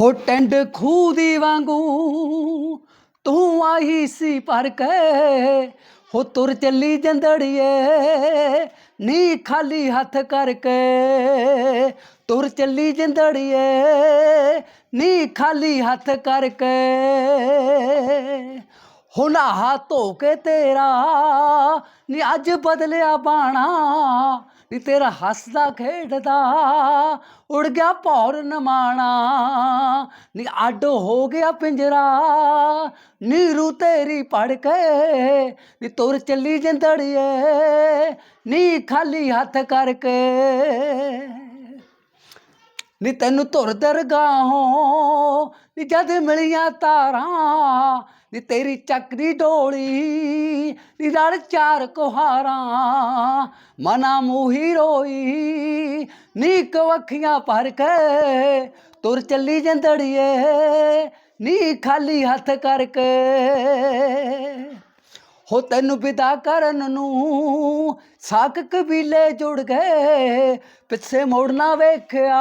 ਹੋ ਟੈਂਡ ਖੂਹ ਦੀ ਵਾਂਗੂ ਤੂੰ ਆਈ ਸੀ ਪਰ ਕੇ। ਹੋ ਤੁਰ ਚੱਲੀ ਜੰਦੜੀਏ, ਨੀ ਖਾਲੀ ਹੱਥ ਕਰਕੇ। ਤੁਰ ਚੱਲੀ ਜੰਦੜੀਏ, ਨੀ ਖਾਲੀ ਹੱਥ ਕਰਕੇ। ਹੁਣ ਆਹ ਧੋ ਕੇ ਤੇਰਾ, ਨੀ ਅੱਜ ਬਦਲਿਆ ਬਾਣਾ। ਨੀ ਤੇਰਾ ਹੱਸਦਾ, ਖੇਡਦਾ, ਉੜ ਗਿਆ ਭੌਰ ਨਮਾਣਾ। ਨੀ ਅੱਡ ਹੋ ਗਿਆ ਪਿੰਜਰਾ, ਨੀਰੂ ਤੇਰੀ ਪੜ ਕੇ ਨੀ ਤੁਰ ਚੱਲੀ ਜੰਦੜੀਏ, ਨੀ ਖਾਲੀ ਹੱਥ ਕਰਕੇ। ਨੀ ਤੈਨੂੰ ਧੁਰ ਦਰਗਾਹੋਂ ਨੀ ਜਦ ਮਿਲੀਆਂ ਤਾਰਾਂ, ਨੀ ਤੇਰੀ ਚੱਕਰੀ ਡੋਲੀ, ਨੀ ਰਲ ਚਾਰ ਕੁਹਾਰਾਂ, ਮਨਾ ਮੂਹੀ ਰੋਈ, ਨੀ ਕਵਖੀਆਂ ਭਰ ਕੇ ਤੁਰ ਚੱਲੀ ਜੰਦੜੀਏ, ਨੀ ਖਾਲੀ ਹੱਥ ਕਰਕੇ। ਹੋ ਤੈਨੂੰ ਵਿਦਾ ਕਰਨ ਨੂੰ ਸਾਕ ਕਬੀਲੇ ਜੁੜ ਗਏ, ਪਿੱਛੇ ਮੋੜਨਾ ਵੇਖਿਆ,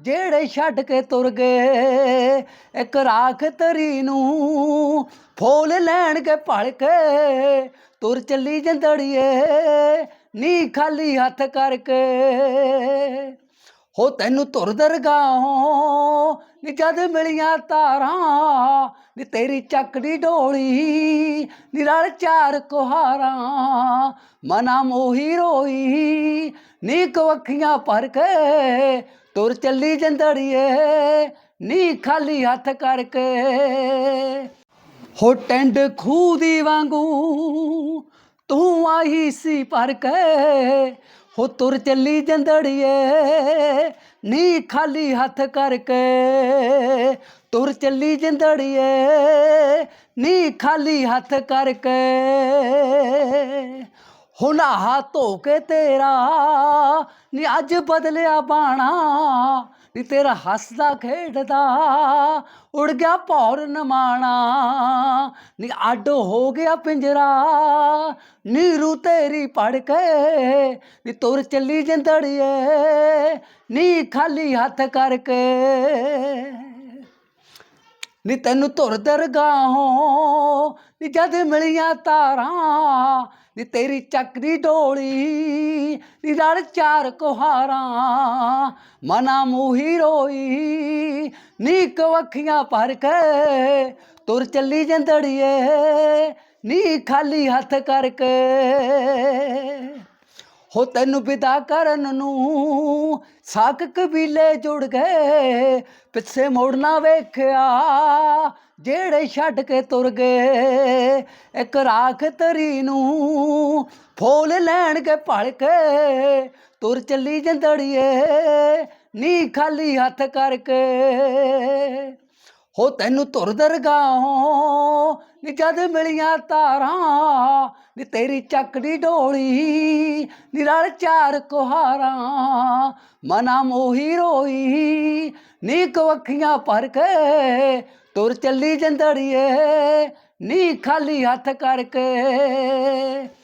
ਜਿਹੜੇ ਛੱਡ ਕੇ ਤੁਰ ਗਏ। ਇੱਕ ਰਾਖ ਤਰੀ ਨੂੰ ਫੋਲ ਲੈਣ ਕੇ ਭੜ ਕੇ, ਤੁਰ ਚੱਲੀ ਜੰਦੜੀਏ ਨੀ ਖਾਲੀ ਹੱਥ ਕਰਕੇ। ਹੋ ਤੈਨੂੰ ਧੁਰ ਦਰਗਾਹੋਂ ਨੀ ਜਦ ਮਿਲੀਆਂ ਤਾਰਾਂ, ਨੀ ਤੇਰੀ ਚੱਕੜੀ ਡੋਲੀ ਨੀ ਰਲ ਚਾਰ ਕੁਹਾਰਾਂ, ਮਨਾ ਨੀ ਕਵਖੀਆਂ ਭਰ ਕੇ ਤੁਰ ਚੱਲੀ ਜੰਦੜੀਏ ਨੀ ਖਾਲੀ ਹੱਥ ਕਰਕੇ। ਹੋ ਟੈਂਡ ਖੂਹ ਦੀ ਵਾਂਗੂ ਤੂੰ ਆਈ ਸੀ ਪਰ ਕੇ ਹੋ ਤੁਰ ਚੱਲੀ ਜੰਦੜੀਏ ਨੀ ਖਾਲੀ ਹੱਥ ਕਰਕੇ। ਤੁਰ ਚੱਲੀ ਜੰਦੜੀਏ ਨੀ ਖਾਲੀ ਹੱਥ ਕਰਕੇ। ਹੁਣ ਆਹ ਧੋ ਕੇ ਤੇਰਾ, ਨੀ ਅੱਜ ਬਦਲਿਆ ਬਾਣਾ। ਨੀ ਤੇਰਾ ਹੱਸਦਾ, ਖੇਡਦਾ, ਉੜ ਗਿਆ ਭੌਰ ਨਮਾਣਾ। ਨੀ ਅੱਡ ਹੋ ਗਿਆ ਪਿੰਜਰਾ, ਨੀਰੂ ਤੇਰੀ ਪੜ ਕੇ ਨੀ ਤੁਰ ਚੱਲੀ ਜੰਦੜੀਏ, ਨੀ ਖਾਲੀ ਹੱਥ ਕਰਕੇ। ਨੀ ਤੈਨੂੰ ਧੁਰ ਦਰਗਾਹੋਂ ਨੀ ਜਦ ਮਿਲੀਆਂ ਤਾਰਾਂ, ਨੀ ਤੇਰੀ ਚੱਕਰੀ ਡੋਲੀ, ਨੀ ਰਲ ਚਾਰ ਕੁਹਾਰਾਂ, ਮਨਾ ਮੂਹੀ ਰੋਈ, ਨੀ ਕਵਖੀਆਂ ਭਰ ਕੇ ਤੁਰ ਚੱਲੀ ਜੰਦੜੀਏ, ਨੀ ਖਾਲੀ ਹੱਥ ਕਰਕੇ। ਹੋ ਤੈਨੂੰ ਵਿਦਾ ਕਰਨ ਨੂੰ। ਸਾਕ ਕਬੀਲੇ ਜੁੜ ਗਏ, ਪਿੱਛੇ ਮੋੜਨਾ ਵੇਖਿਆ। ਜਿਹੜੇ ਛੱਡ ਕੇ ਤੁਰ ਗਏ, ਇੱਕ ਰਾਖ ਤਰੀ ਨੂੰ ਫੋਲ ਲੈਣ ਕੇ ਭੜ ਕੇ। ਤੁਰ ਚੱਲੀ ਜੰਦੜੀਏ ਨੀ ਖਾਲੀ ਹੱਥ ਕਰਕੇ। ਹੋ ਤੈਨੂੰ ਧੁਰ ਦਰਗਾਹੋਂ, ਨੀ ਜਦ ਮਿਲੀਆਂ ਤਾਰਾਂ, ਨੀ ਤੇਰੀ ਚੱਕੜੀ ਡੋਲੀ। ਨੀ ਰਲ ਚਾਰ ਕੁਹਾਰਾਂ ਮਨਾ ਮੋਹੀ ਰੋਈ ਨੀ ਕਵਖੀਆਂ ਭਰ ਕੇ ਤੁਰ ਚੱਲੀ ਜੰਦੜੀਏ ਨੀ ਖਾਲੀ ਹੱਥ ਕਰਕੇ